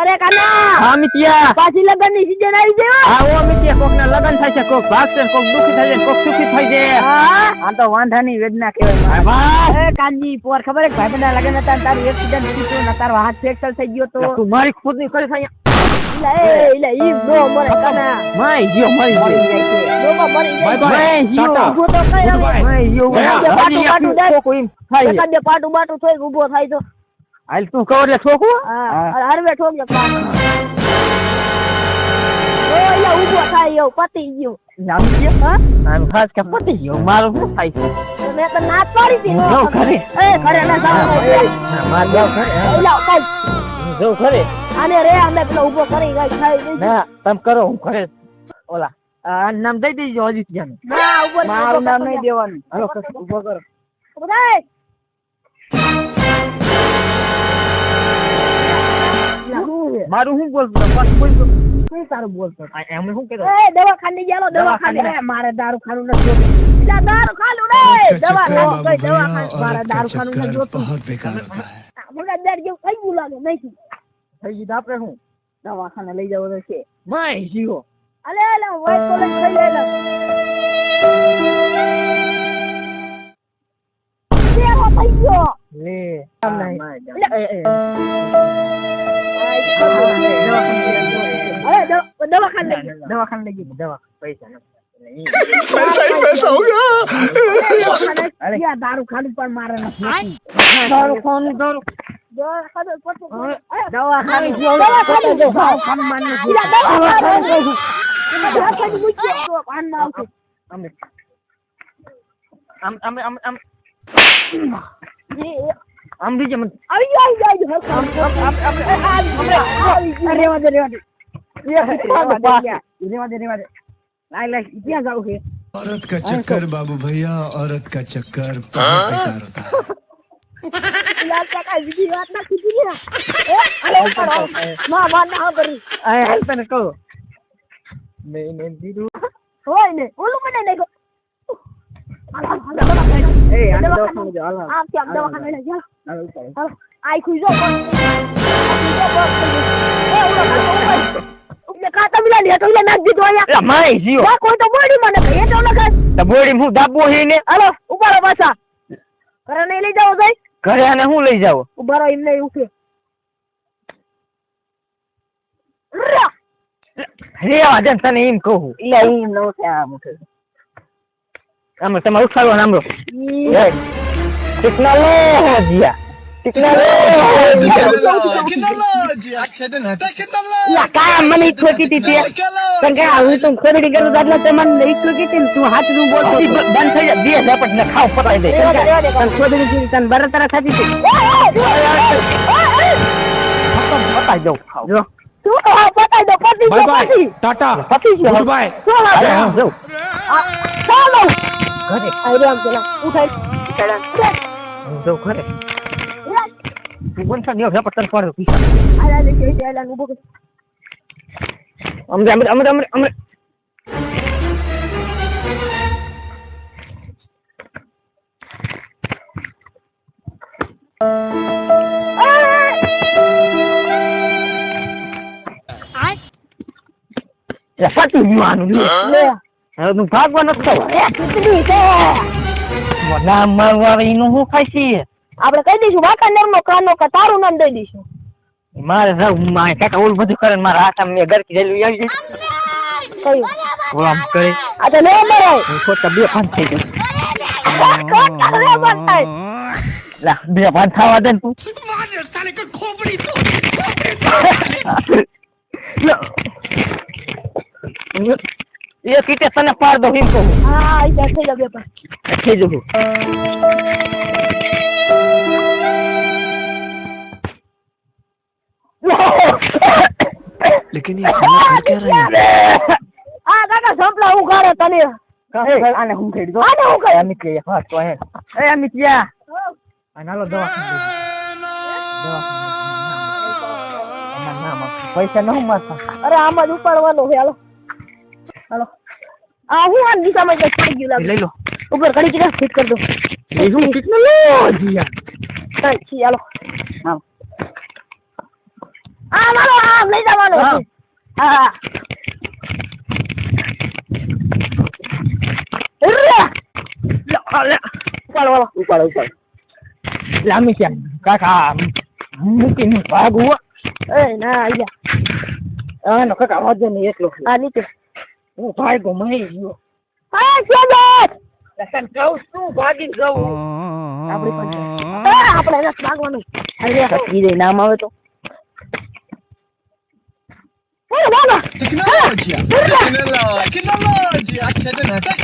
અરે કાના! હા મિતિયા. પાછી લગનની સીઝન આવી ગઈ હા ઓ મિતિયા કોક ના લગન થાય છે કોક ભાગશે કોક દુખી થાય છે કોક સુખી થાય છે. હા? આ તો વાંધાની વેદના કહેવાય. વાહ એ કાનજી પોર ખબર હે ભાઈબંધના લગન હતા તારી તારું એક્સિડન્ટ થયું હતું ને તારો હાથ ફ્રેક્ચર થઈ ગયો તો? તું મારી ખુદની કરી થાય ઇલા એ ઈ નો મરે કાના. માય જીઓ મરી મરી જાય છે. નો મરી જાય બાય જીઓ. ટાટા. ઊભો તો કઈ ગુડ માય ગયા. પાટું બાટું છોકું એમ થાય બે પાટું બાટું થોય થાય તો. હાલ તું કહો એટલે. અરે હરવે ઠોકજો ઊભો થાય એવો પતી ગયો. આમ ખાસ કે પતી ગયો. મારું શું થાય છે? મેં તો ના પાડી હતી હું ખરે એ ઘરે ના જાવ માર જાવ ખરે હા. કાઈ કઈ ખરે આને રે અમે પેલો ઊભો કરી ગઈ ખાઈ ના તમે કરો હું ખરે ઓલા આ નામ દઈ દેજો ના મારું નામ નહીં દેવાનું. હાલો કર, મારું શું બોલતો પાછું બોલતો શું તારું બોલતો એમ શું કહેતો એ દવાખાને ગયા લો દવાખાને. મારે દારૂ ખાનું નથી દારૂ ખાલું નહીં દવા ખાનું દવાખાનું મારે દારૂ ખાનું નથી જોતું. મને અંદર જેવું કઈ બોલાતું નહીં થઈ ગયું આપણે શું? દવાખાને લઈ જવાનો છે. માય જીવો. અલે અલે વાય કોલે લઈ લેલો લે દવાખાને લઈ ગયો દવાખાને લઈ ગયો દવાખાને પૈસા પૈસા પૈસા હો ગયા અરે યા દારૂ ખાલી પણ મારે નથી દારૂ કોણ દારૂ દવાખાને ગયો દવાખાને ગયો દવાખાને ગયો દવાખાને ગયો પાનમાં આવશે અમે અમે અમે અમે આમ બીજે મને આવી આવી આવી અરે વાંધો રેવા દે રેવા દે રેવા દે, યાર. રેવા દે રેવા દે લાય લાય ક્યાં જાવું છે? औरत का चक्कर बाबू भैया औरत का चक्कर बहुत बेकार होता है લાલ કાકા બીજી વાત ના કીધી ને. એ, અરે, ઉપર આવો. માં, માં ના કરી. આ હેલ્પ તને કહો મેં મેં દીધું હોય ને, ઓલું મને નહીં કહો. હાલો, હાલો, દવાખાને. એ આને દવાખાને. દવાખાને જાઓ, હાલો. આમ થી આમ દવાખાને લઈ જાઓ. હાલો, ઉપર. હાલો. આઈ ખુજો બસ. આ ખુજો બસ. એ, ઓલો કાકા ઉપર. ઉપને કાંટા મિલા લે, તો ઓલા નાખી દીધો અહીંયા. માય જીવો. ના, કોઈ તો બોડી મને કહે, તો લગાડ. તો બોડી હું દાબો હે ને? હાલો, ઊભા પાછા. ઘરે નહીં લઈ જાઓ સાહેબ ઘરે આને હું લઈ જાવ ઊભા એમને ઉઠે રા! રેવા તને એમ કહું. એટલે ઈ નો છે આ મુઠે આમ તમે ઉઠાડો ને આમરો ટેકનોલોજીયા યા, કામ મને ઈચ્છો કીધી તે પણ તે મને ઈચ્છો કીધી તું હાથનું બોલ બંધ થઈ જાય બે ઝપટ ને ખાવ પતાવી દે ઘરે થઈ ગયો ઝાપટ તને પડે પીસા આ લા, લે, લે, લે, લે, ઊભો કર. અમરે અમરે અમરે અમરે અમરે એ પતી ગયું આનું લે. લે. હવે તું ભાગવા નથી થયો એ, ખીચડી છે. નામ મારવા એનું શું ખાય છે આપણે કહી દઈશું વાંકાનેર નો કાનો કા તારું નામ દઈ દઈશું. મારે જાવ મારે કાકા ઓલું બધું કરે મારા હાથ મેં ગરકી જેલું આવી જાય કયું? ઓલા આમ કરે. આ તો નહીં મરાય હું ખોટા બે પાંચ થઈ ગયું. લા બે થવા દે તું. લો. એ કીટે તને પાર દો કહું હા થઈ બે જવું लेकिन ये साला कर क्या रहे हैं આ કાકા સંપલા હું કાઢે તને આને હું ખેડી દો આને હું કાઢે અમિત કે વાત તો હે એ અમિત યા અને હાલો દવાખાને લઈ જાઓ. દવાખાને નામ આપો. પૈસા ન હું મારતા અરે આમાં જ ઉપાડવાનો છે હાલો હાલો આ હું આ દિશામાં કંઈક થઈ ગયું લાગે લઈ લો ઉપર ઘડી કિના ફિટ કરી દો છી હાલો. હાલો. આ મારો આ લઈ જવાનો હા. હા ઉર્રે! અલે, ઉપાડ ઉપાડ ઉપાડ. લાંબી છે કાકા મૂકીને ભાગવું હો. એ ના જા. હા નો કાકા વાંધો નહીં એકલો. આ નીચે હું ભાગ્યો મહી ગયો. આ Oh. Technology. Technology. Technology. Technology. Technology. Technology. Technology. Technology. Technology. Technology.